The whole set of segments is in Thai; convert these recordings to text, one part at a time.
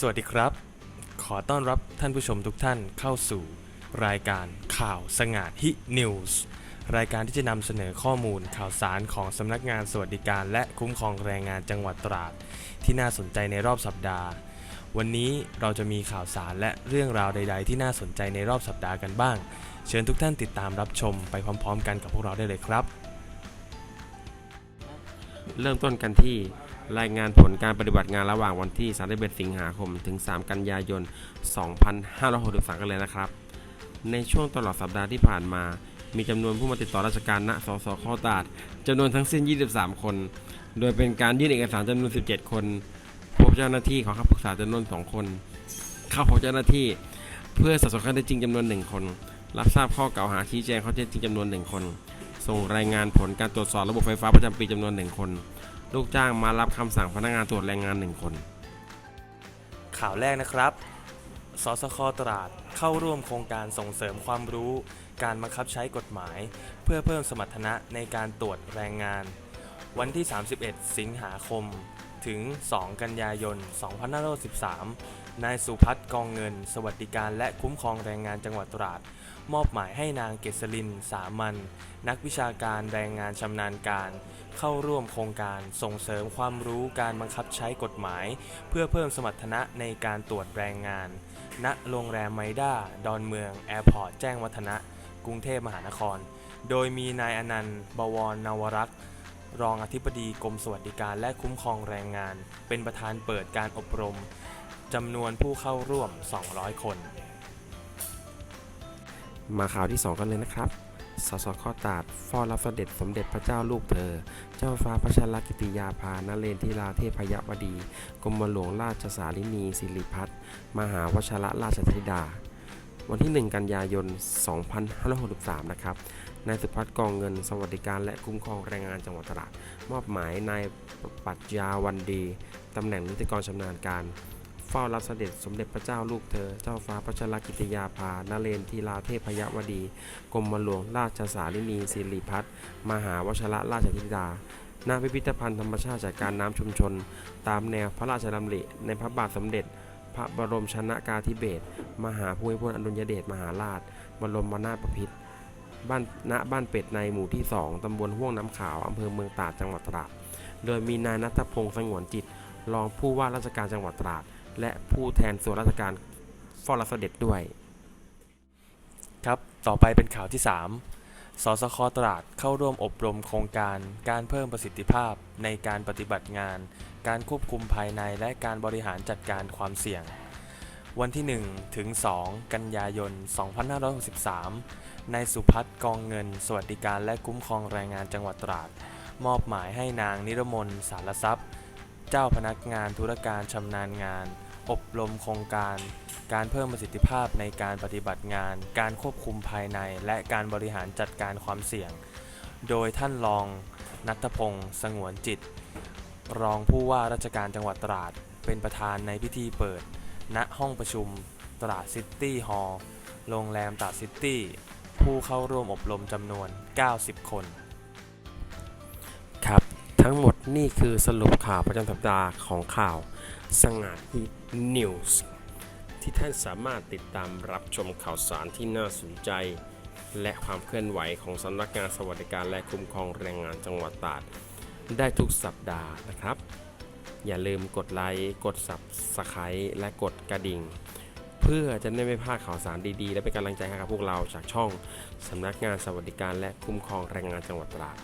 สวัสดีครับ ขอต้อนรับท่านผู้ชมทุกท่านเข้าสู่รายการข่าวสง่าฮินิวส์รายการที่จะนำเสนอข้อมูลข่าวสารของสำนักงานสวัสดิการและคุ้มครองแรงงานจังหวัดตราด ที่น่าสนใจในรอบสัปดาห์ วันนี้เราจะมีข่าวสารและเรื่องราวใด ๆ ที่น่าสนใจในรอบสัปดาห์กันบ้าง เชิญทุกท่านติดตามรับชมไปพร้อม ๆ กันกับพวกเราได้เลยครับ เริ่มต้นกันที่ รายงานผลการปฏิบัติงานระหว่างวันที่ 31 สิงหาคม ถึง 3 กันยายน 2563 กันเลยนะครับ ในช่วงตลอดสัปดาห์ที่ผ่านมา มีจำนวนผู้มาติดต่อราชการณ สสข้อตาดจำนวนทั้งสิ้น 23 คน โดยเป็นการยื่นเอกสารจำนวน 17 คน พบเจ้าหน้าที่ขอคำปรึกษาจำนวน 2 คน เข้าพบเจ้าหน้าที่ เพื่อสอบสวนข้อเท็จจริงจำนวน 1 คน รับทราบข้อกล่าวหาชี้แจงข้อเท็จจริงจำนวน 1 คน ส่งรายงานผลการตรวจสอบระบบไฟฟ้าประจำปีจำนวน 1 คน ลูกจ้างมารับคำสั่งพนักงานตรวจแรงงาน 1 คน ข่าวแรกนะครับ สสคตราดเข้าร่วมโครงการส่งเสริมความรู้ การบังคับใช้กฎหมาย เพื่อเพิ่มสมรรถนะในการตรวจแรงงาน วันที่ 31 สิงหาคม ถึง 2 กันยายน 2563นายสุพัฒน์กองเงิน สวัสดิการและคุ้มครองแรงงานจังหวัดตราด มอบหมายให้นางเกษริน สามัญนักวิชาการแรงงานชำนาญการ เข้าร่วมโครงการส่งเสริมความรู้การบังคับใช้กฎหมาย เพื่อเพิ่มสมรรถนะในการตรวจแรงงาน ณ โรงแรมไมด้า ดอนเมือง แอร์พอร์ต แจ้งวัฒนะ กรุงเทพมหานคร โดยมีนายอนันต์ บวรนวรักษ์รองอธิบดีกรมสวัสดิการและคุ้มครองแรงงาน เป็นประธานเปิดการอบรมจำนวนผู้เข้าร่วม 200 คน มาข่าวที่ 2 กันเลยนะครับ สสข้อตาดฟอรับเสด็จสมเด็จพระเจ้าลูกเธอ เจ้าฟ้าพระชรกิติยาภานเรนทิราเทพยวดี กรมหลวงราชสารินีสิริพัฒน์มหาวชระราชธิดา วันที่ 1 กันยายน 2563 นะครับ นายสุพัฒน์กองเงินสวัสดิการและคุ้มครองแรงงานจังหวัดตราด มอบหมายนายปรัชญาวันดี ตำแหน่งนิติกรชำนาญการ ฝ้ารับเสด็จสมเด็จพระเจ้าลูกเธอ เจ้าฟ้าพระชรกิติยาภานเรนทิราเทพยวดี กรมหลวงราชสารินีสิริพัฒน์มหาวชระราชธิดาณพิพิธภัณฑ์ธรรมชาติจัดการน้ำชุมชน ตามแนวพระราชดำริในพระบาทสมเด็จ พระบรมชนากาธิเบศรมหาภูมิพลอดุลยเดชมหาราช บรมนาถบพิตรบ้านณบ้านเป็ดในหมู่ที่ 2 ตำบลห้วงน้ำขาว อำเภอเมืองตราดจังหวัดตราด โดยมีนายนัทพงษ์สงวนจิต รองผู้ว่าราชการจังหวัดตราด และผู้แทนส่วนราชการเฝ้ารับเสด็จด้วย ครับ ต่อไปเป็นข่าวที่ 3 สสคตราดเข้าร่วมอบรมโครงการ การเพิ่มประสิทธิภาพในการปฏิบัติงาน การควบคุมภายในและการบริหารจัดการความเสี่ยง วันที่ 1 ถึง 2 กันยายน 2563 นายสุพัฒน์กองเงิน สวัสดิการและคุ้มครองแรงงานจังหวัดตราด มอบหมายให้นางนิรมนสารทรัพย์ เจ้าพนักงานธุรการชำนาญงาน อบรมโครงการ การเพิ่มประสิทธิภาพในการปฏิบัติงาน การควบคุมภายใน และการบริหารจัดการความเสี่ยง โดยท่านรองนัทพงศ์สงวนจิต รองผู้ว่าราชการจังหวัดตราด เป็นประธานในพิธีเปิด ณ ห้องประชุมตราดซิตี้ฮอลล์ โรงแรมตราดซิตี้ ผู้เข้าร่วมอบรมจำนวน 90 คน ทั้งหมดนี่คือสรุปข่าวประจำสัปดาห์ของข่าวสงัดฮิตนิวส์ที่ท่านสามารถติดตามรับชมข่าวสารที่น่าสนใจ และความเคลื่อนไหวของสำนักงานสวัสดิการและคุ้มครองแรงงานจังหวัดตราดได้ทุกสัปดาห์นะครับ อย่าลืมกดไลค์กด Subscribe และกดกระดิ่ง เพื่อจะได้ไม่พลาดข่าวสารดีๆ และเป็นกำลังใจให้กับพวกเราจากช่องสำนักงานสวัสดิการและคุ้มครองแรงงานจังหวัดตราด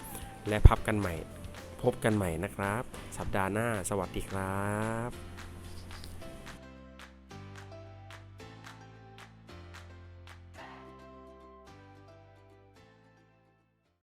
และพับกันใหม่ พบกันใหม่นะครับ สัปดาห์หน้า สวัสดีครับ